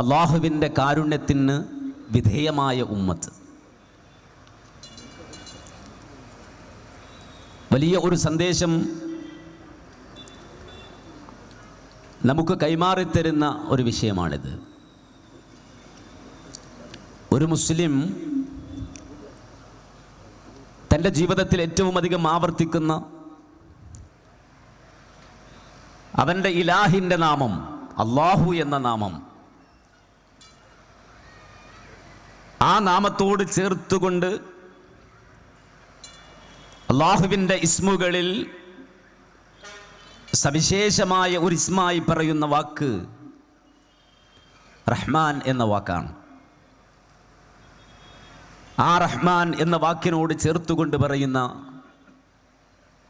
അള്ളാഹുവിന്റെ കാരുണ്യത്തിന് വിധേയമായ ഉമ്മത്ത്. വലിയ ഒരു സന്ദേശം നമുക്ക് കൈമാറിത്തരുന്ന ഒരു വിഷയമാണിത്. ഒരു മുസ്ലിം തന്റെ ജീവിതത്തിൽ ഏറ്റവും അധികം ആവർത്തിക്കുന്ന അവന്റെ ഇലാഹിന്റെ നാമം അള്ളാഹു എന്ന നാമം ആ നാമത്തോട് ചേർത്തുകൊണ്ട് അള്ളാഹുവിന്റെ ഇസ്മുകളിൽ സവിശേഷമായ ഒരു ഇസ്മായി പറയുന്ന വാക്ക് റഹ്മാൻ എന്ന വാക്കാണ്. ആ റഹ്മാൻ എന്ന വാക്കിനോട് ചേർത്തുകൊണ്ട് പറയുന്ന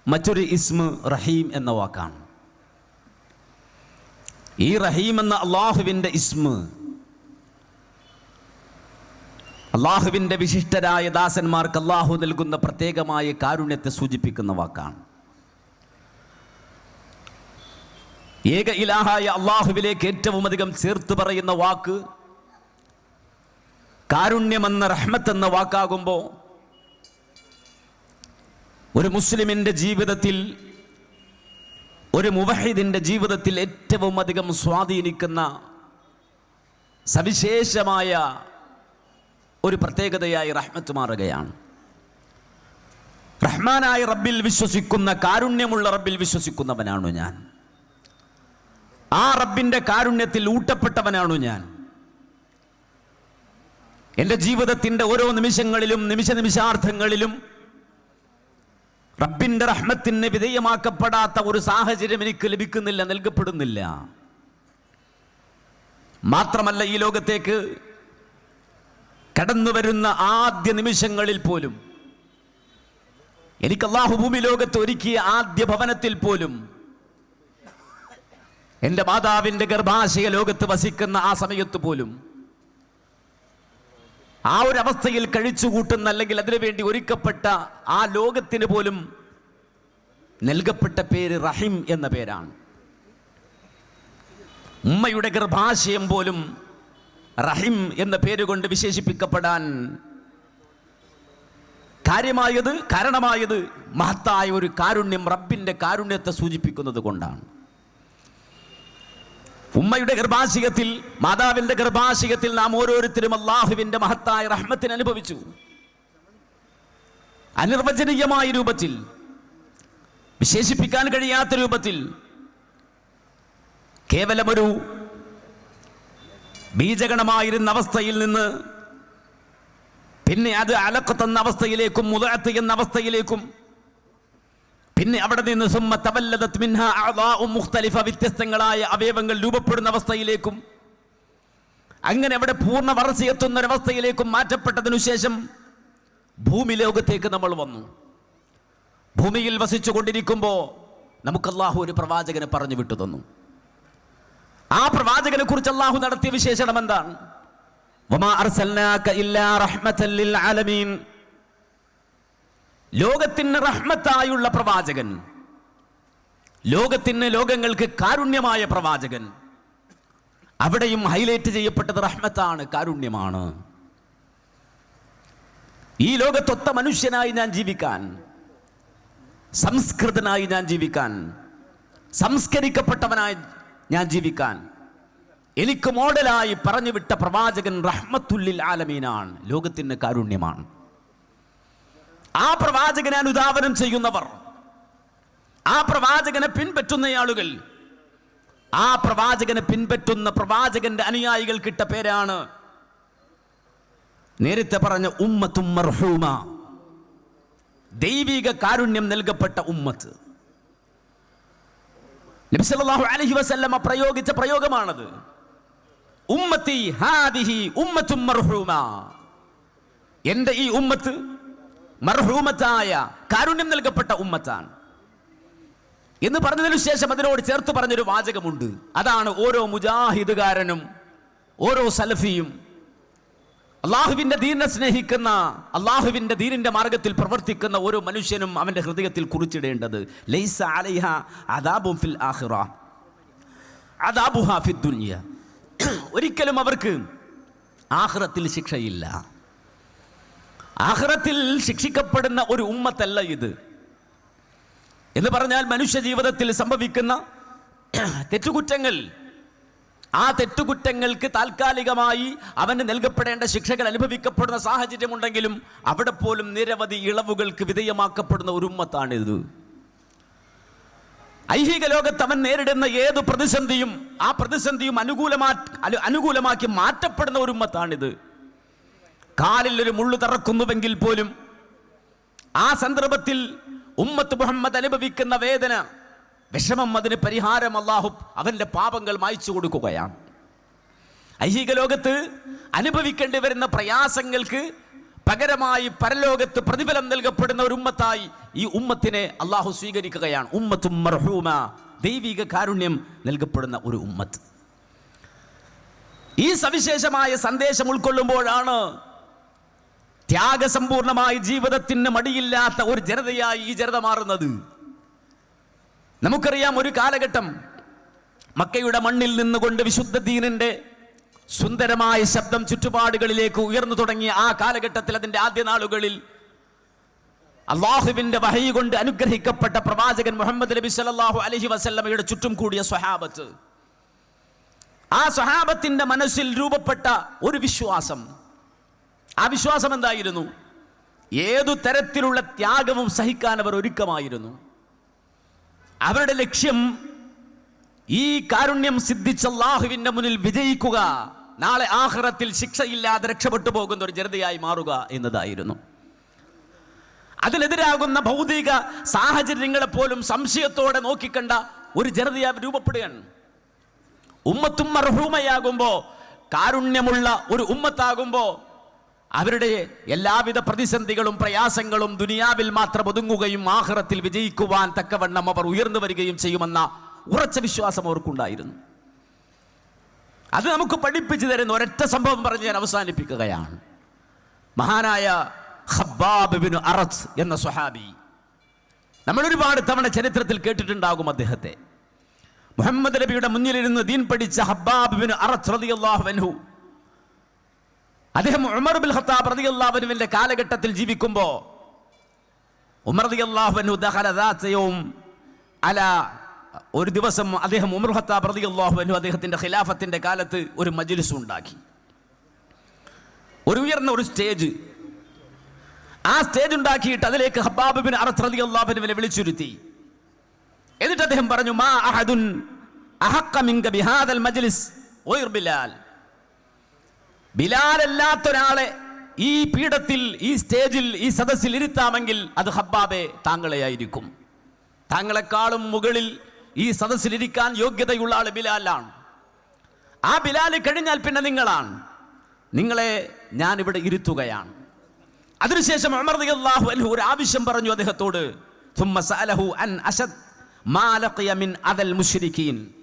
മറ്റൊരു ഇസ്മു റഹീം എന്ന വാക്കാണ്. ഈ റഹീം എന്ന അള്ളാഹുവിന്റെ ഇസ്മ് അള്ളാഹുവിന്റെ വിശിഷ്ടരായ ദാസന്മാർക്ക് അള്ളാഹു നൽകുന്ന പ്രത്യേകമായ കാരുണ്യത്തെ സൂചിപ്പിക്കുന്ന വാക്കാണ്. ഏക ഇലാഹായ അള്ളാഹുവിലേക്ക് ഏറ്റവും അധികം ചേർത്ത് പറയുന്ന വാക്ക് കാരുണ്യമെന്ന റഹ്മത്ത് എന്ന വാക്കാകുമ്പോൾ ഒരു മുസ്ലിമിന്റെ ജീവിതത്തിൽ ഒരു മുവഹിദിന്റെ ജീവിതത്തിൽ ഏറ്റവും അധികം സ്വാധീനിക്കുന്ന സവിശേഷമായ ഒരു പ്രത്യേകതയായി റഹ്മത്ത് മാറുകയാണ്. റഹ്മാനായ റബ്ബിൽ വിശ്വസിക്കുന്ന കാരുണ്യമുള്ള റബ്ബിൽ വിശ്വസിക്കുന്നവനാണു ഞാൻ. ആ റബ്ബിന്റെ കാരുണ്യത്തിൽ ഊട്ടപ്പെട്ടവനാണു ഞാൻ. എന്റെ ജീവിതത്തിന്റെ ഓരോ നിമിഷങ്ങളിലും നിമിഷ നിമിഷാർത്ഥങ്ങളിലും റബ്ബിന്റെ റഹ്മത്തിന് വിധേയമാക്കപ്പെടാത്ത ഒരു സാഹചര്യം എനിക്ക് ലഭിക്കുന്നില്ല നൽകപ്പെടുന്നില്ല. മാത്രമല്ല ഈ ലോകത്തേക്ക് കടന്നു വരുന്ന ആദ്യ നിമിഷങ്ങളിൽ പോലും. എനിക്ക് അള്ളാഹു ഭൂമി ലോകത്ത് ഒരുക്കിയ ആദ്യ ഭവനത്തിൽ പോലും എന്റെ മാതാവിന്റെ ഗർഭാശയ ലോകത്ത് വസിക്കുന്ന ആ സമയത്ത് പോലും ആ ഒരു അവസ്ഥയിൽ കഴിച്ചുകൂട്ടുന്ന അല്ലെങ്കിൽ അതിനുവേണ്ടി ഒരുക്കപ്പെട്ട ആ ലോകത്തിന് പോലും നൽകപ്പെട്ട പേര് റഹിം എന്ന പേരാണ്. ഉമ്മയുടെ ഗർഭാശയം പോലും റഹിം എന്ന പേര് കൊണ്ട് വിശേഷിപ്പിക്കപ്പെടാൻ കാര്യമായത് കാരണമായത് മഹത്തായ ഒരു കാരുണ്യം റബ്ബിന്റെ കാരുണ്യത്തെ സൂചിപ്പിക്കുന്നത് കൊണ്ടാണ്. ഉമ്മയുടെ ഗർഭാശയത്തിൽ മാതാവിന്റെ ഗർഭാശയത്തിൽ നാം ഓരോരുത്തരും അള്ളാഹുവിന്റെ മഹത്തായ റഹ്മത്തിന് അനുഭവിച്ചു. അനിർവചനീയമായ രൂപത്തിൽ വിശേഷിപ്പിക്കാൻ കഴിയാത്ത രൂപത്തിൽ കേവലമൊരു ബീജഗണമായിരുന്ന അവസ്ഥയിൽ നിന്ന് പിന്നെ അത് അലക്കത്തെന്ന അവസ്ഥയിലേക്കും മുതഅത്ത് എന്ന അവസ്ഥയിലേക്കും പിന്നെ അവിടെ നിന്ന് മുഖ്തലിഫ വ്യത്യസ്തങ്ങളായ അവയവങ്ങൾ രൂപപ്പെടുന്ന അവസ്ഥയിലേക്കും അങ്ങനെ അവിടെ പൂർണ വളർച്ചയെത്തുന്ന ഒരവസ്ഥയിലേക്കും മാറ്റപ്പെട്ടതിനു ശേഷം ഭൂമി ലോകത്തേക്ക് നമ്മൾ വന്നു. ഭൂമിയിൽ വസിച്ചു കൊണ്ടിരിക്കുമ്പോൾ നമുക്ക് അള്ളാഹു ഒരു പ്രവാചകനെ പറഞ്ഞു വിട്ടു തന്നു ആ പ്രവാചകനെ കുറിച്ച് അള്ളാഹു നടത്തിയ വിശേഷണം എന്താണ്? ലോകത്തിന് റഹ്മത്തായുള്ള പ്രവാചകൻ. ലോകത്തിന് ലോകങ്ങൾക്ക് കാരുണ്യമായ പ്രവാചകൻ. അവിടെയും ഹൈലൈറ്റ് ചെയ്യപ്പെട്ടത് റഹ്മത്താണ് കാരുണ്യമാണ്. ഈ ലോകത്തൊത്ത മനുഷ്യനായി ഞാൻ ജീവിക്കാൻ സംസ്കൃതനായി ഞാൻ ജീവിക്കാൻ സംസ്കരിക്കപ്പെട്ടവനായി ഞാൻ ജീവിക്കാൻ. എനിക്ക് മോഡലായി പറഞ്ഞു വിട്ട പ്രവാചകൻ റഹ്മത്തുല്ലിൽ ആലമീനാണ്. ലോകത്തിന് കാരുണ്യമാണ്. ആ പ്രവാചകനെ അനുധാവനം ചെയ്യുന്നവർ ആ പ്രവാചകനെ പിൻപറ്റുന്ന ആളുകൾ ആ പ്രവാചകനെ പിൻപറ്റുന്ന പ്രവാചകന്റെ അനുയായികൾ കിട്ട പേരാണ് നേരത്തെ പറഞ്ഞ ഉമ്മത്തും ദൈവിക കാരുണ്യം നൽകപ്പെട്ട ഉമ്മത്ത്. നബി അലഹി അലൈഹി വസല്ലമ പ്രയോഗിച്ച പ്രയോഗമാണത്. ഉമ്മത്തി ഹാദിഹി ഉമ്മത്തും മർഹൂമ. എന്റെ ഈ ഉമ്മത്ത് മർഹൂമത്തായ കാരുണ്യം നൽകപ്പെട്ട ഉമ്മത്താണ്. എന്ന് പറഞ്ഞതിനു ശേഷം അതിനോട് ചേർത്ത് പറഞ്ഞൊരു വാചകമുണ്ട്. അതാണ് ഓരോ മുജാഹിദുകാരനും ഓരോ സലഫിയും അള്ളാഹുവിന്റെ ദീനെ സ്നേഹിക്കുന്ന അള്ളാഹുവിന്റെ ദീനിന്റെ മാർഗത്തിൽ പ്രവർത്തിക്കുന്ന ഓരോ മനുഷ്യനും അവന്റെ ഹൃദയത്തിൽ കുറിച്ചിടേണ്ടത്. ലൈസ അലൈഹ അദാബും ഫിൽ ദുനിയ. ഒരിക്കലും അവർക്ക് ആഹ്റത്തിൽ ശിക്ഷയില്ല. ആഹ്റത്തിൽ ശിക്ഷിക്കപ്പെടുന്ന ഒരു ഉമ്മത്തല്ല ഇത്. എന്ന് പറഞ്ഞാൽ മനുഷ്യ ജീവിതത്തിൽ സംഭവിക്കുന്ന തെറ്റുകുറ്റങ്ങൾ ആ തെറ്റുകുറ്റങ്ങൾക്ക് താൽക്കാലികമായി അവന് നൽകപ്പെടേണ്ട ശിക്ഷകൾ അനുഭവിക്കപ്പെടുന്ന സാഹചര്യമുണ്ടെങ്കിലും അവിടെ പോലും നിരവധി ഇളവുകൾക്ക് വിധേയമാക്കപ്പെടുന്ന ഒരു ഉമ്മത്താണിത്. ഐഹിക ലോകത്ത് അവൻ നേരിടുന്ന ഏത് പ്രതിസന്ധിയും ആ പ്രതിസന്ധിയും അനുകൂലമാ അനുകൂലമാക്കി മാറ്റപ്പെടുന്ന ഒരു ഉമ്മത്താണിത്. കാലിൽ ഒരു മുള്ളു തറക്കുന്നുവെങ്കിൽ പോലും ആ സന്ദർഭത്തിൽ ഉമ്മത്ത് മുഹമ്മദ് അനുഭവിക്കുന്ന വേദന വിഷമം അതിന് പരിഹാരം അള്ളാഹു അവന്റെ പാപങ്ങൾ മായ്ച്ചു കൊടുക്കുകയാണ്. ഐഹിക ലോകത്ത് അനുഭവിക്കേണ്ടി വരുന്ന പ്രയാസങ്ങൾക്ക് പകരമായി പരലോകത്ത് പ്രതിഫലം നൽകപ്പെടുന്ന ഒരു ഉമ്മത്തായി ഈ ഉമ്മത്തിനെ അള്ളാഹു സ്വീകരിക്കുകയാണ്. ഉമ്മത്തും മർഹൂമ ദൈവിക കാരുണ്യം നൽകപ്പെടുന്ന ഒരു ഉമ്മത്ത്. ഈ സവിശേഷമായ സന്ദേശം ഉൾക്കൊള്ളുമ്പോഴാണ് ത്യാഗസമ്പൂർണമായ ജീവിതത്തിന് മടിയില്ലാത്ത ഒരു ജനതയായി ഈ ജനത മാറുന്നത്. നമുക്കറിയാം ഒരു കാലഘട്ടം മക്കയുടെ മണ്ണിൽ നിന്നുകൊണ്ട് വിശുദ്ധ ദീനിന്റെ സുന്ദരമായ ശബ്ദം ചുറ്റുപാടുകളിലേക്ക് ഉയർന്നു തുടങ്ങിയ ആ കാലഘട്ടത്തിൽ അതിന്റെ ആദ്യ നാളുകളിൽ അള്ളാഹുവിന്റെ വഹൈ കൊണ്ട് അനുഗ്രഹിക്കപ്പെട്ട പ്രവാചകൻ മുഹമ്മദ് നബി സല്ലല്ലാഹു അലഹി വസല്ലമയുടെ ചുറ്റും കൂടിയ സ്വഹാബത്ത്. ആ സ്വഹാബത്തിന്റെ മനസ്സിൽ രൂപപ്പെട്ട ഒരു വിശ്വാസം. ആ വിശ്വാസം എന്തായിരുന്നു? ഏതു തരത്തിലുള്ള ത്യാഗവും സഹിക്കാൻ അവർ ഒരുക്കമായിരുന്നു. അവരുടെ ലക്ഷ്യം ഈ കാരുണ്യം സിദ്ധിച്ച ലാഹുവിന്റെ മുന്നിൽ വിജയിക്കുക നാളെ ആഹ്റത്തിൽ ശിക്ഷയില്ലാതെ രക്ഷപ്പെട്ടു പോകുന്ന ഒരു ജനതയായി മാറുക എന്നതായിരുന്നു. അതിനെതിരാകുന്ന ഭൗതിക സാഹചര്യങ്ങളെ പോലും സംശയത്തോടെ നോക്കിക്കണ്ട ഒരു ജനതയായി രൂപപ്പെടുകയാണ്. ഉമ്മത്തും മർഹൂമയാകുമ്പോ കാരുണ്യമുള്ള ഒരു ഉമ്മത്താകുമ്പോ അവരുടെ എല്ലാവിധ പ്രതിസന്ധികളും പ്രയാസങ്ങളും ദുനിയാവിൽ മാത്രം ഒതുങ്ങുകയും ആഹ്റത്തിൽ വിജയിക്കുവാൻ തക്കവണ്ണം അവർ ഉയർന്നു വരികയും ചെയ്യുമെന്ന ഉറച്ച വിശ്വാസം അവർക്കുണ്ടായിരുന്നു. അത് നമുക്ക് പഠിപ്പിച്ചു തരുന്ന ഒരൊറ്റ സംഭവം പറഞ്ഞ് ഞാൻ അവസാനിപ്പിക്കുകയാണ്. മഹാനായ ബിൻ അറസ് എന്ന സ്വഹാബി നമ്മൾ ഒരുപാട് തവണ ചരിത്രത്തിൽ കേട്ടിട്ടുണ്ടാകും അദ്ദേഹത്തെ. മുഹമ്മദ് നബിയുടെ മുന്നിലിരുന്ന് ദീൻ പഠിച്ച ഹബ്ബാബ് ബിൻ അറസ് റളിയല്ലാഹു അൻഹു അദ്ദേഹം ഉമർ ബിൻ ഖത്താബ് റളിയല്ലാഹു അൻഹുവിന്റെ കാലഘട്ടത്തിൽ ജീവിക്കുമ്പോൾ ഉമർ ദഖല ദാത യൗം അല ഒരു ദിവസം അദ്ദേഹം ഉമർ ഖത്താബ് റളിയല്ലാഹു അൻഹു അദ്ദേഹത്തിന്റെ ഖിലാഫത്തിന്റെ കാലത്ത് ഒരു മജ്ലിസ് ഉണ്ടാക്കി. ഒരു ഉയർന്ന ഒരു സ്റ്റേജ്. ആ സ്റ്റേജ് ഉണ്ടാക്കിയിട്ട് അതിലേക്ക് ബിൻ അറസ് റളിയല്ലാഹു അൻഹുവിനെ വിളിച്ചുരുത്തി. എന്നിട്ട് അദ്ദേഹം പറഞ്ഞു മാ അഹദുൻ അഹഖ മിങ്ക ബിഹാദൽ മജ്ലിസ് ഓയർ ബിലാൽ. ബിലാലല്ലാത്തൊരാളെ ഈ പീഠത്തിൽ ഈ സ്റ്റേജിൽ ഈ സദസ്സിൽ ഇരുത്താമെങ്കിൽ അത് ഹബ്ബാബെ താങ്കളെയായിരിക്കും. താങ്കളെക്കാളും മുകളിൽ ഈ സദസ്സിലിരിക്കാൻ യോഗ്യതയുള്ള ആൾ ബിലാലാണ്. ആ ബിലാൽ കഴിഞ്ഞാൽ പിന്നെ നിങ്ങളാണ്. നിങ്ങളെ ഞാനിവിടെ ഇരുത്തുകയാണ്. അതിനുശേഷം അമർ അള്ളാഹു അൽഹു ഒരു ആവശ്യം പറഞ്ഞു അദ്ദേഹത്തോട് അൻ അഷദ് മാലഖിയ മിൻ അദൽ മുഷ്രിഖീൻ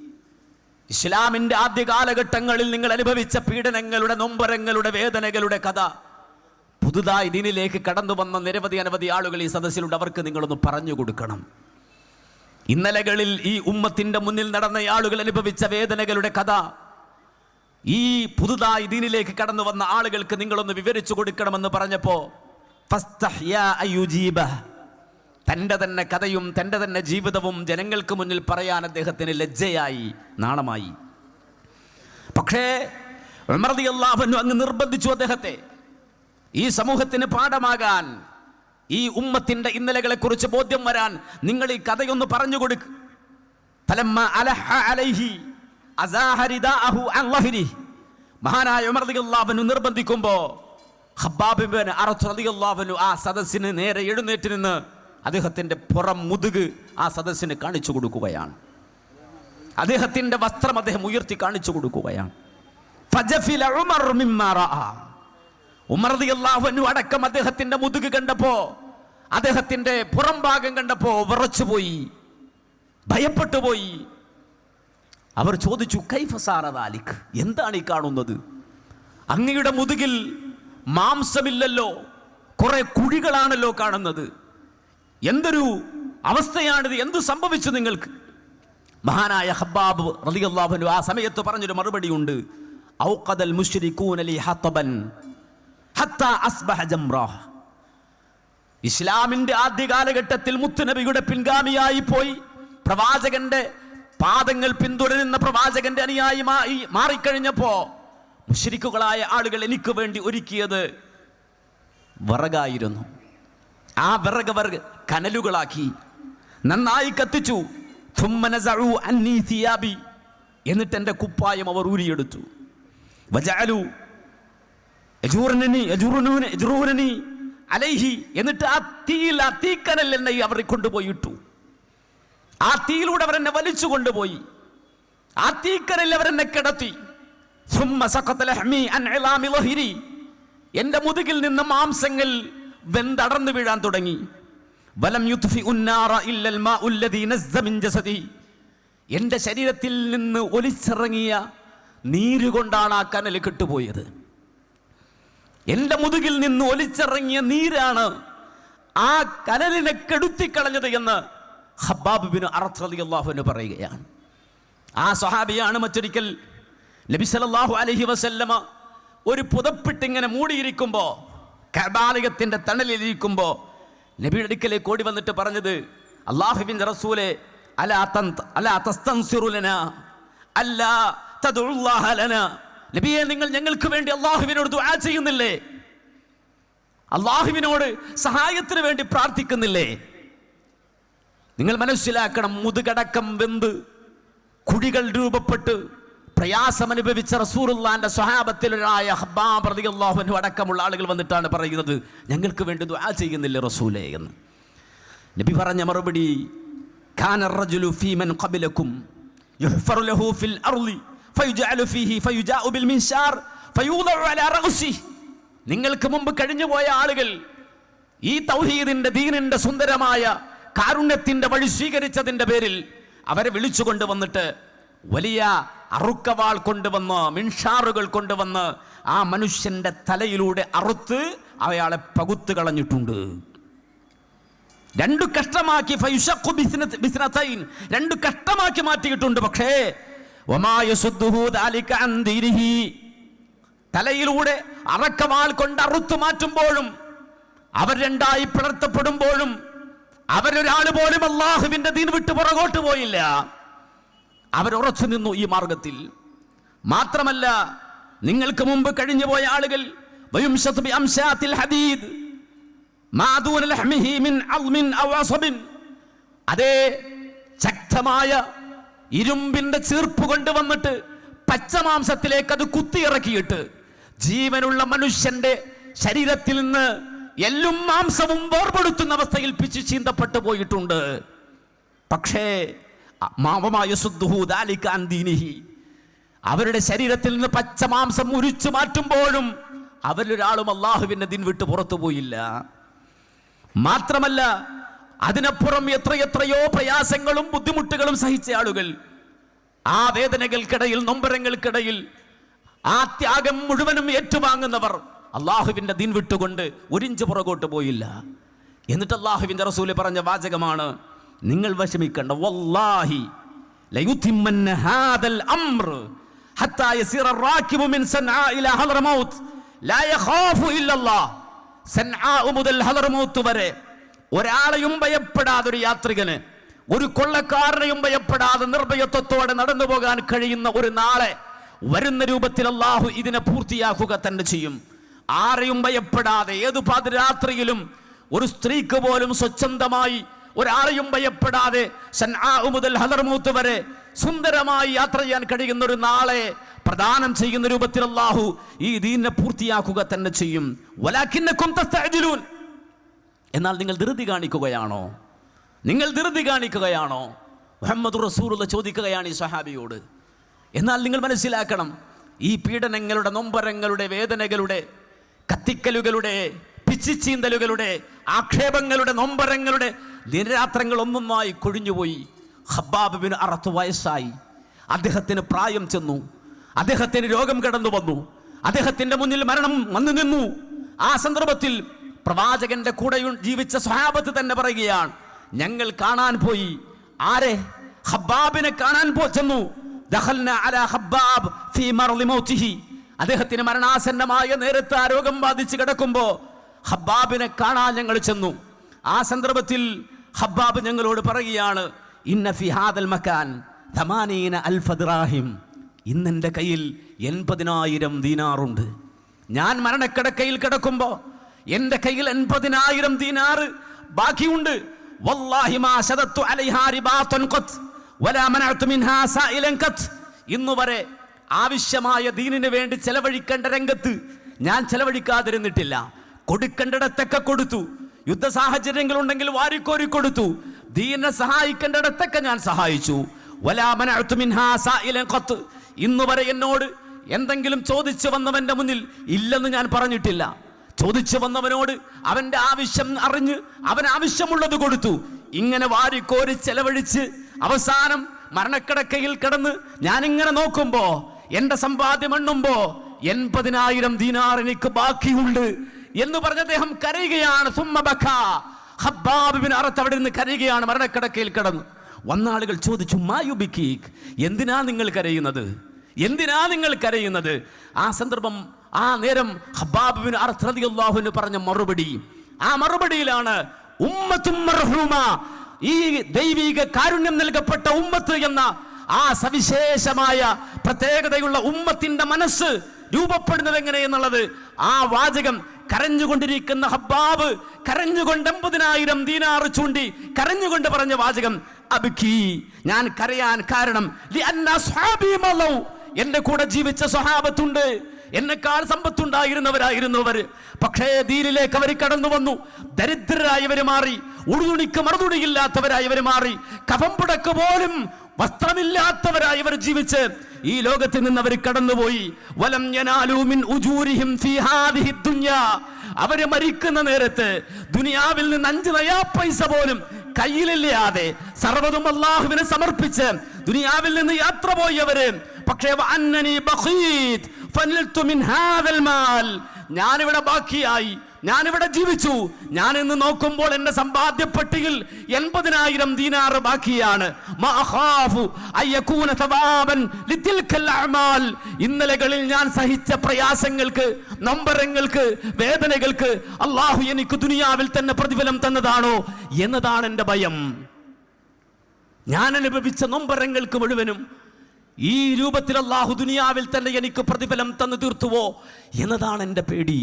ഇസ്ലാമിന്റെ ആദ്യ കാലഘട്ടങ്ങളിൽ നിങ്ങൾ അനുഭവിച്ച പീഡനങ്ങളുടെ നൊമ്പരങ്ങളുടെ വേദനകളുടെ കഥ. പുതുതായി ഇതിനിലേക്ക് കടന്നു വന്ന നിരവധി അനവധി ആളുകൾ ഈ സദസ്സിലുണ്ട്. അവർക്ക് നിങ്ങളൊന്ന് പറഞ്ഞു കൊടുക്കണം. ഇന്നലകളിൽ ഈ ഉമ്മത്തിന്റെ മുന്നിൽ നടന്ന ആളുകൾ അനുഭവിച്ച വേദനകളുടെ കഥ. ഈ പുതുതായി ഇതിനിലേക്ക് കടന്നു വന്ന ആളുകൾക്ക് നിങ്ങളൊന്ന് വിവരിച്ചു കൊടുക്കണമെന്ന് പറഞ്ഞപ്പോൾ തന്റെ തന്നെ കഥയും തന്റെ തന്നെ ജീവിതവും ജനങ്ങൾക്ക് മുന്നിൽ പറയാൻ അദ്ദേഹത്തിന് ലജ്ജയായി നാണമായി. പക്ഷേ റളിയല്ലാഹു അൻഹു അങ്ങ് നിർബന്ധിച്ചു അദ്ദേഹത്തെ. ഈ സമൂഹത്തിന് പാഠമാകാൻ ഈ ഉമ്മത്തിന്റെ ഇന്നലകളെ കുറിച്ച് ബോധ്യം വരാൻ നിങ്ങൾ ഈ കഥയൊന്ന് പറഞ്ഞു കൊടുക്ക് തലമ്മ അലഹ അലൈഹി അസാഹരിദാഹു മഹാനായ ഉമർ റളിയല്ലാഹു നിർബന്ധിക്കുമ്പോൾ ഹബ്ബാബിബൻ അറത്ത് അൻഹു ആ സദസ്സിന് നേരെ എഴുന്നേറ്റ് നിന്ന് അദ്ദേഹത്തിന്റെ പുറം മുതുക് ആ സദസ്സിന് കാണിച്ചു കൊടുക്കുകയാണ്. അദ്ദേഹത്തിന്റെ വസ്ത്രം അദ്ദേഹം ഉയർത്തി കാണിച്ചു കൊടുക്കുകയാണ്. അടക്കം അദ്ദേഹത്തിന്റെ മുതുക് കണ്ടപ്പോ അദ്ദേഹത്തിന്റെ പുറം ഭാഗം കണ്ടപ്പോ വിറച്ചുപോയി ഭയപ്പെട്ടു പോയി അവർ ചോദിച്ചു കൈഫസാറദാലിക് എന്താണ് ഈ കാണുന്നത്? അങ്ങയുടെ മുതുകിൽ മാംസമില്ലല്ലോ കുറെ കുഴികളാണല്ലോ കാണുന്നത്. എന്തൊരു അവസ്ഥയാണിത്? എന്തു സംഭവിച്ചു നിങ്ങൾക്ക്? മഹാനായ ഹബ്ബാബ് അൻഹു ആ സമയത്ത് പറഞ്ഞൊരു മറുപടി ഉണ്ട്. ഔഖദൽ ഇസ്ലാമിന്റെ ആദ്യ കാലഘട്ടത്തിൽ മുത്തുനബിയുടെ പിൻഗാമിയായി പോയി. പ്രവാചകന്റെ പാദങ്ങൾ പിന്തുടരുന്ന പ്രവാചകന്റെ അനുയായി മാറിക്കഴിഞ്ഞപ്പോ മുഷരിക്കുകളായ ആളുകൾ എനിക്ക് വേണ്ടി ഒരുക്കിയത് വിറകായിരുന്നു. ആ വിറക് അവർ കനലുകളാക്കി. നന്നായി കത്തിച്ചു. എന്നിട്ട് എന്റെ കുപ്പായം അവർ ഊരിയെടുത്തു. വജാലു അലൈഹി. എന്നിട്ട് ആ തീയിൽ ആ തീക്കനൽ എന്നെ അവർ കൊണ്ടുപോയിട്ടു ആ തീയിലൂടെ അവർ എന്നെ വലിച്ചു കൊണ്ടുപോയി. ആ തീക്കനൽ അവരെന്നെ കിടത്തി. എന്റെ മുതുകിൽ നിന്ന് മാംസങ്ങൾ വെന്തടർന്നു വീഴാൻ തുടങ്ങി. വലം യുത്ഫി ഉന്നാറ ഇല്ലൽ മാ ഉല്ലദീ ജസദി. എന്റെ ശരീരത്തിൽ നിന്ന് ഒലിച്ചിറങ്ങിയ നീര് കൊണ്ടാണ് ആ കനൽ കെട്ടുപോയത്. എന്റെ മുതുകിൽ നിന്ന് ഒലിച്ചിറങ്ങിയ നീരാണ് ആ കനലിനെ കെടുത്തിക്കളഞ്ഞത് എന്ന് ഹബ്ബാബ് ബിൻ റളിയല്ലാഹു അൻഹു പറയുകയാണ്. ആ സ്വഹാബിയാണ് മറ്റൊരിക്കൽ നബി സല്ലല്ലാഹു അലഹി വസല്ലമ ഒരു പുതപ്പിട്ടിങ്ങനെ മൂടിയിരിക്കുമ്പോൾ കബാലയത്തിന്റെ തണലിലിരിക്കുമ്പോൾ നബിയുടെ അടുക്കലേക്ക് ഓടി വന്നിട്ട് പറഞ്ഞത് അള്ളാഹുബിന്റെ റസൂലെ അലാ അല തസ്തൻസിറുലന അല്ലാ തദുല്ലാഹ ലന. നബിയെ നിങ്ങൾ ഞങ്ങൾക്ക് വേണ്ടി അള്ളാഹുവിനോട് ദുആ ചെയ്യുന്നില്ലേ? അള്ളാഹുവിനോട് സഹായത്തിന് വേണ്ടി പ്രാർത്ഥിക്കുന്നില്ലേ? നിങ്ങൾ മനസ്സിലാക്കണം മുതുകടക്കം വെന്ത് കുഴികൾ രൂപപ്പെട്ട് പ്രയാസം അനുഭവിച്ച റസൂറുല്ലാന്റെ സ്വഹാബത്തിലൊരായ ഹബ്ബാബ് അടക്കമുള്ള ആളുകൾ വന്നിട്ടാണ് പറയുന്നത് ഞങ്ങൾക്ക് വേണ്ടി ദ്വാ ചെയ്യുന്നില്ല റസൂലേ? എന്ന്. നബി പറഞ്ഞ മറുപടി നിങ്ങൾക്ക് മുമ്പ് കഴിഞ്ഞുപോയ ആളുകൾ ഈ തൗഹീദിന്റെ ദീനിന്റെ സുന്ദരമായ കാരുണ്യത്തിന്റെ വഴി സ്വീകരിച്ചതിന്റെ പേരിൽ അവരെ വിളിച്ചു കൊണ്ടുവന്നിട്ട് വലിയ അറുക്കവാൾ കൊണ്ടുവന്ന് മിൻഷാറുകൾ കൊണ്ടുവന്ന് ആ മനുഷ്യന്റെ തലയിലൂടെ അറുത്ത് അയാളെ പകുത്തു കളഞ്ഞിട്ടുണ്ട് രണ്ടു കഷ്ടമാക്കി ഫയുഷഖു ബിസ്ന- ബിസ്നതൈൻ. രണ്ടു കഷ്ടമാക്കി മാറ്റിയിട്ടുണ്ട് പക്ഷേ. തലയിലൂടെ അറക്കവാൾ കൊണ്ട് അറുത്തു മാറ്റുമ്പോഴും അവർ രണ്ടായി പിളർത്തപ്പെടുമ്പോഴും അവരൊരാൾ പോലും അള്ളാഹുവിന്റെ ദീൻ വിട്ട് പുറകോട്ട് പോയില്ല അവരുറച്ചു നിന്നു ഈ മാർഗത്തിൽ മാത്രമല്ല നിങ്ങൾക്ക് മുമ്പ് കഴിഞ്ഞു പോയ ആളുകൾ. അതേ ശക്തമായ ഇരുമ്പിന്റെ ചീർപ്പ് കൊണ്ടുവന്നിട്ട് പച്ചമാംസത്തിലേക്ക് അത് കുത്തിയിറക്കിയിട്ട് ജീവനുള്ള മനുഷ്യന്റെ ശരീരത്തിൽ നിന്ന് എല്ലും മാംസവും വേർപെടുത്തുന്ന അവസ്ഥയിൽ പിച്ചു ചീന്തപ്പെട്ടു പോയിട്ടുണ്ട് പക്ഷേ അവരുടെ ശരീരത്തിൽ നിന്ന് പച്ച മാംസം ഉരിച്ചു മാറ്റുമ്പോഴും അവരിലൊരാളും അള്ളാഹുവിന്റെ ദിൻ വിട്ട് പുറത്തു പോയില്ല. മാത്രമല്ല അതിനപ്പുറം എത്രയെത്രയോ പ്രയാസങ്ങളും ബുദ്ധിമുട്ടുകളും സഹിച്ച ആളുകൾ. ആ വേദനകൾക്കിടയിൽ നൊമ്പരങ്ങൾക്കിടയിൽ ആ ത്യാഗം മുഴുവനും ഏറ്റുവാങ്ങുന്നവർ അള്ളാഹുവിന്റെ ദിൻ വിട്ടുകൊണ്ട് ഒരിഞ്ച് പുറകോട്ട് പോയില്ല. എന്നിട്ട് അള്ളാഹുവിന്റെ റസൂൽ പറഞ്ഞ വാചകമാണ് നിങ്ങൾ വിഷമിക്കണ്ട വല്ലാഹി ലയുത്തിമ്മന്ന ഹാദൽ അംർ ഹത്താ യസീറ الراكب من صنعاء الى حضرموت لا يخاف الا الله സൻആ മുതൽ ഹദർമൗത്ത് വരെ ഒരാളെയും ഭയപ്പെടാതെ ഒരു യാത്രികന് ഒരു കൊള്ളക്കാരനെയും ഭയപ്പെടാതെ നിർഭയത്വത്തോടെ നടന്നു പോകാൻ കഴിയുന്ന ഒരു നാളെ വരുന്ന രൂപത്തിൽ അള്ളാഹു ഇതിനെ പൂർത്തിയാക്കുക തന്നെ ചെയ്യും ആരെയും ഭയപ്പെടാതെ ഏതു പാതിരാത്രിയിലും ഒരു സ്ത്രീക്ക് പോലും സ്വച്ഛന്തമായി ഒരാളെയും ഭയപ്പെടാതെ മുതൽ ഹദർമൂത്ത് വരെ സുന്ദരമായി യാത്ര ചെയ്യാൻ കഴിയുന്ന ഒരു നാളെ പ്രദാനം ചെയ്യുന്ന രൂപത്തിൽ അള്ളാഹു ഈ ദീനെ പൂർത്തിയാക്കുക തന്നെ ചെയ്യും. എന്നാൽ നിങ്ങൾ ധൃതി കാണിക്കുകയാണോ? നിങ്ങൾ ധൃതി കാണിക്കുകയാണോ? മുഹമ്മദ് റസൂലുള്ള ചോദിക്കുകയാണ് ഈ സഹാബിയോട് എന്നാൽ നിങ്ങൾ മനസ്സിലാക്കണം ഈ പീഡനങ്ങളുടെ നൊമ്പരങ്ങളുടെ വേദനകളുടെ കത്തിക്കലുകളുടെ പിച്ചിച്ചീന്തലുകളുടെ ആക്ഷേപങ്ങളുടെ നൊമ്പരങ്ങളുടെ ദിനരാത്രങ്ങൾ ഒന്നൊന്നായി കൊഴിഞ്ഞുപോയി ഹബ്ബാബിന് അറത്ത് വയസ്സായി. അദ്ദേഹത്തിന് പ്രായം ചെന്നു. അദ്ദേഹത്തിന് രോഗം കടന്നു വന്നു. അദ്ദേഹത്തിന്റെ മുന്നിൽ മരണം വന്നു നിന്നു. ആ സന്ദർഭത്തിൽ പ്രവാചകന്റെ കൂടെ ജീവിച്ച സ്വഹാബത്ത് തന്നെ പറയുകയാണ് ഞങ്ങൾ കാണാൻ പോയി. ആരെ? ഹബ്ബാബിനെ കാണാൻ പോ ചെന്നു. അദ്ദേഹത്തിന് മരണാസന്നമായ നേരത്ത് ആ രോഗം ബാധിച്ച് കിടക്കുമ്പോൾ ഹബ്ബാബിനെ കാണാൻ ഞങ്ങൾ ചെന്നു. ആ സന്ദർഭത്തിൽ ഹബ്ബാബ് ഞങ്ങളോട് പറയുകയാണ് ഇന്ന ഫിഹാദൽ മക്കാൻ ധമാനീന അൽഫദ്റാഹിം ഇന്നെന്റെ കയ്യിൽ എൺപതിനായിരം ദീനാറുണ്ട്. ഞാൻ മരണക്കിടക്കയിൽ കിടക്കുമ്പോൾ എന്റെ കയ്യിൽ എൺപതിനായിരം ദീനാറ് ബാക്കിയുണ്ട്. വല്ലാഹി മാ ശദത്തു അലൈഹാ റിബാത്തുൻ ഖത്ത് വലാ മനഅതു മിൻഹാ സായിലൻ ഖത്ത് ഇന്നു വരെ ആവശ്യമായ ദീനിന് വേണ്ടി ചെലവഴിക്കേണ്ട രംഗത്ത് ഞാൻ ചെലവഴിക്കാതിരുന്നിട്ടില്ല. കൊടുക്കേണ്ടിടത്തൊക്കെ കൊടുത്തു. യുദ്ധ സാഹചര്യങ്ങൾ ഉണ്ടെങ്കിൽ വാരിക്കോരി കൊടുത്തു. ദീനെ സഹായിക്കേണ്ടിടത്തൊക്കെ ഞാൻ സഹായിച്ചു. ഇന്ന് വരെ എന്നോട് എന്തെങ്കിലും ചോദിച്ചു വന്നവന്റെ മുന്നിൽ ഇല്ലെന്ന് ഞാൻ പറഞ്ഞിട്ടില്ല. ചോദിച്ചു വന്നവനോട് അവന്റെ ആവശ്യം അറിഞ്ഞ് അവൻ ആവശ്യമുള്ളത് കൊടുത്തു. ഇങ്ങനെ വാരിക്കോരി ചെലവഴിച്ച് അവസാനം മരണക്കിടക്കയിൽ കിടന്ന് ഞാനിങ്ങനെ നോക്കുമ്പോ എന്റെ സമ്പാദ്യം എണ്ണുമ്പോ എൺപതിനായിരം ദീനാർ എനിക്ക് ബാക്കിയുണ്ട്. എന്ന് പറഞ്ഞ് അദ്ദേഹം കരയുകയാണ്. അവിടെ നിന്ന് കരയുകയാണ്. മരണക്കിടക്കയിൽ കിടന്നു. വന്ന ആളുകൾ ചോദിച്ചു മായുബിക്ക് എന്തിനാ നിങ്ങൾ കരയുന്നത്? എന്തിനാ നിങ്ങൾ കരയുന്നത്? ആ സന്ദർഭം ആ നേരം ഹബ്ബാബ് ബിൻ അറത്ത് റളിയല്ലാഹു പറഞ്ഞ മറുപടി. ആ മറുപടിയിലാണ് ഈ ദൈവിക കാരുണ്യം നൽകപ്പെട്ട ഉമ്മത്ത് എന്ന ആ സവിശേഷമായ പ്രത്യേകതയുള്ള ഉമ്മത്തിന്റെ മനസ്സ് രൂപപ്പെടുന്നത് എങ്ങനെയെന്നുള്ളത് ആ വാചകം കരഞ്ഞുകൊണ്ടിരിക്കുന്ന ഹബ്ബാബ് കരഞ്ഞുകൊണ്ട് എൺപതിനായിരം ദീനാറ് ചൂണ്ടി കരഞ്ഞുകൊണ്ട് പറഞ്ഞ വാചകം അബിക്കി ഞാൻ കരയാൻ കാരണം. എന്റെ കൂടെ ജീവിച്ച സ്വഹാബത്തുണ്ട്. എന്നെക്കാൾ സമ്പത്തുണ്ടായിരുന്നവരായിരുന്നു അവർ. പക്ഷേ ദീനിലേക്ക് അവർ കടന്നു വന്നു. ദരിദ്രരായവര് മാറി ഉടുതുണിക്ക് മറുതുണിയില്ലാത്തവരായവർ മാറി. കഫം പുടക്ക് പോലും വസ്ത്രമില്ലാത്തവരായി അവർ ജീവിച്ച് ഈ ലോകത്തിൽ നിന്ന് അവർ കടന്നുപോയി. വലം യനാലൂമിൻ ഉജൂരിഹിം അവർ മരിക്കുന്ന നേരത്ത് ദുനിയാവിൽ നിന്ന് അഞ്ച് നയാ പൈസ പോലും കയ്യിലില്ലാതെ സർവതും അള്ളാഹുവിനെ സമർപ്പിച്ച് ദുനിയാവിൽ നിന്ന് യാത്ര പോയവര് പക്ഷേ ഞാനിവിടെ ബാക്കിയായി. ഞാനിവിടെ ജീവിച്ചു. ഞാൻ ഇന്ന് നോക്കുമ്പോൾ എന്റെ സമ്പാദ്യപ്പെട്ടിയിൽ എൺപതിനായിരം ദീനാറ് ബാക്കിയാണ്. ഇന്നലകളിൽ ഞാൻ സഹിച്ച പ്രയാസങ്ങൾക്ക് നമ്പരങ്ങൾക്ക് വേദനകൾക്ക് അള്ളാഹു എനിക്ക് ദുനിയാവിൽ തന്നെ പ്രതിഫലം തന്നതാണോ എന്നതാണ് എന്റെ ഭയം. ഞാൻ അനുഭവിച്ച നൊമ്പരങ്ങൾക്ക് മുഴുവനും ഈ രൂപത്തിൽ അള്ളാഹു ദുനിയാവിൽ തന്നെ എനിക്ക് പ്രതിഫലം തന്നു തീർത്തുവോ എന്നതാണ് എന്റെ പേടി.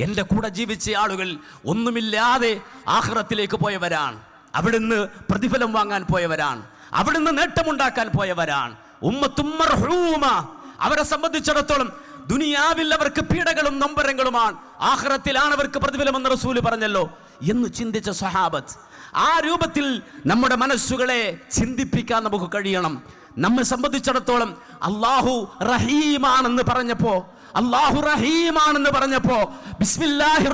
എന്റെ കൂടെ ജീവിച്ച ആളുകൾ ഒന്നുമില്ലാതെ ആഹ്റത്തിലേക്ക് പോയവരാണ്. അവിടുന്ന് പ്രതിഫലം വാങ്ങാൻ പോയവരാണ്. അവിടുന്ന് നേട്ടമുണ്ടാക്കാൻ പോയവരാണ്. ഉമ്മത്തുമ്മർഹൂമ അവരെ സംബന്ധിച്ചിടത്തോളം ദുനിയാവിൽ അവർക്ക് പീഡകളും നൊമ്പരങ്ങളുമാണ്. ആഹ്റത്തിലാണ് അവർക്ക് പ്രതിഫലം എന്ന് റസൂൽ പറഞ്ഞല്ലോ. എന്ന് ചിന്തിച്ച സഹാബത്ത് ആ രൂപത്തിൽ നമ്മുടെ മനസ്സുകളെ ചിന്തിപ്പിക്കാൻ നമുക്ക് കഴിയണം. നമ്മെ സംബന്ധിച്ചിടത്തോളം അള്ളാഹു റഹീമാണെന്ന് പറഞ്ഞപ്പോ അള്ളാഹു റഹീമാണെന്ന് പറഞ്ഞപ്പോ ബിസ്മില്ലാഹി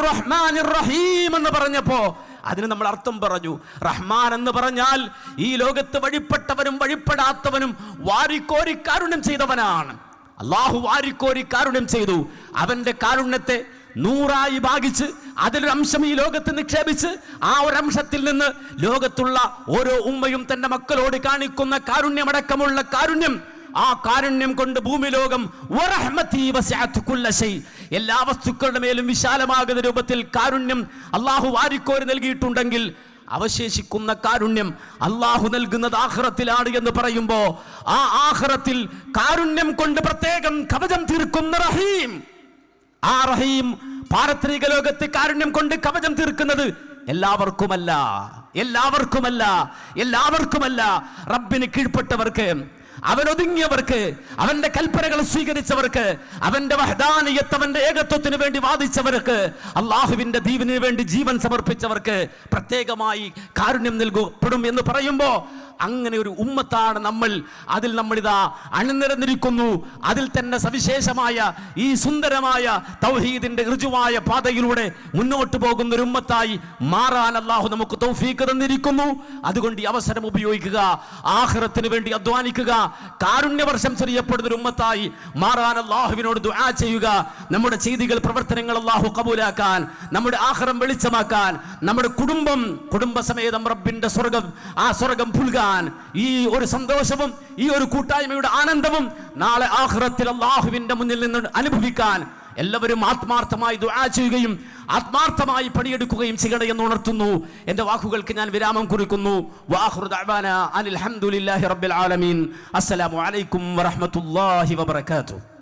റഹീം എന്ന് പറഞ്ഞപ്പോ അതിന് നമ്മൾ അർത്ഥം പറഞ്ഞു. റഹ്മാൻ എന്ന് പറഞ്ഞാൽ ഈ ലോകത്ത് വഴിപ്പെട്ടവനും വഴിപ്പെടാത്തവനും വാരിക്കോരി കാരുണ്യം ചെയ്തവനാണ്. അള്ളാഹു വാരിക്കോരി കാരുണ്യം ചെയ്തു. അവന്റെ കാരുണ്യത്തെ നൂറായി ഭാഗിച്ച് അതിലൊരു അംശം ഈ ലോകത്ത് നിക്ഷേപിച്ച് ആ ഒരു അംശത്തിൽ നിന്ന് ലോകത്തുള്ള ഓരോ ഉമ്മയും തന്റെ മക്കളോട് കാണിക്കുന്ന കാരുണ്യമടക്കമുള്ള കാരുണ്യം ആ കാരുണ്യം കൊണ്ട് ഭൂമി ലോകം വറഹ്മതി വസിഅത് കുല്ല എല്ലാ വസ്തുക്കളുടെ മേലും വിശാലമാകുന്ന രൂപത്തിൽ കാരുണ്യം അള്ളാഹു വാരിക്കോരി നൽകിയിട്ടുണ്ടെങ്കിൽ അവശേഷിക്കുന്ന കാരുണ്യം അള്ളാഹു നൽകുന്നത് ആഹ്റത്തിലാണ് എന്ന് പറയുമ്പോ ആ ആഹ്റത്തിൽ കാരുണ്യം കൊണ്ട് പ്രത്യേകം കവചം തീർക്കുന്ന റഹീം. ആ റഹീം പാരത്രിക ലോകത്ത് കാരുണ്യം കൊണ്ട് കവചം തീർക്കുന്നത് എല്ലാവർക്കുമല്ല. എല്ലാവർക്കുമല്ല. എല്ലാവർക്കുമല്ല. റബ്ബിന് കീഴ്പ്പെട്ടവർക്ക് അവനൊതുങ്ങിയവർക്ക് അവന്റെ കൽപ്പനകൾ സ്വീകരിച്ചവർക്ക് അവന്റെ വഹദാനിയത്ത് അവന്റെ ഏകത്വത്തിന് വേണ്ടി വാദിച്ചവർക്ക് അള്ളാഹുവിന്റെ ദീപിനു വേണ്ടി ജീവൻ സമർപ്പിച്ചവർക്ക് പ്രത്യേകമായി കാരുണ്യം നൽകപ്പെടും എന്ന് പറയുമ്പോ അങ്ങനെ ഒരു ഉമ്മത്താണ് നമ്മൾ. അതിൽ നമ്മളിതാ അണിനിരന്നിരിക്കുന്നു. അതിൽ തന്നെ സവിശേഷമായ ഈ സുന്ദരമായ തൗഹീദിന്റെ ഋജുവായ പാതയിലൂടെ മുന്നോട്ട് പോകുന്ന ഒരു ഉമ്മത്തായി മാറാൻ അള്ളാഹു നമുക്ക് തൗഫീഖ് തന്നിരിക്കുന്നു. അതുകൊണ്ട് ഈ അവസരം ഉപയോഗിക്കുക. ആഹ്റത്തിന് വേണ്ടി അധ്വാനിക്കുക. കാരുണ്യവർഷം ചെറിയപ്പെടുന്ന ഒരു ഉമ്മത്തായി മാറാൻ അള്ളാഹുവിനോട് ദുആ ചെയ്യുക. നമ്മുടെ ചെയ്തികൾ പ്രവർത്തനങ്ങൾ അള്ളാഹു കബൂലാക്കാൻ നമ്മുടെ ആഹ്റം വെളിച്ചമാക്കാൻ നമ്മുടെ കുടുംബം കുടുംബസമേതം റബ്ബിന്റെ സ്വർഗം ആ സ്വർഗം പുൽകാൻ അനുഭവിക്കാൻ ഈ ഒരു സന്തോഷവും ഈ ഒരു കൂട്ടായ്മയുടെ ആനന്ദവും നാളെ ആഹ്റത്തിൽ അള്ളാഹുവിന്റെ മുന്നിൽ നിന്ന് അനുഭവിക്കാൻ എല്ലാവരും ആത്മാർത്ഥമായി ദുആ ചെയ്യുകയും ആത്മാർത്ഥമായി പണിയെടുക്കുകയും ചെയ്യണം എന്ന് ഉണർത്തുന്നു. എന്റെ വാക്കുകൾക്ക് ഞാൻ വിരാമം കുറിക്കുന്നു. അനിൽ അസ്സലാമു അലൈക്കും വറഹ്മത്തുള്ളാഹി വബറകാതുഹു.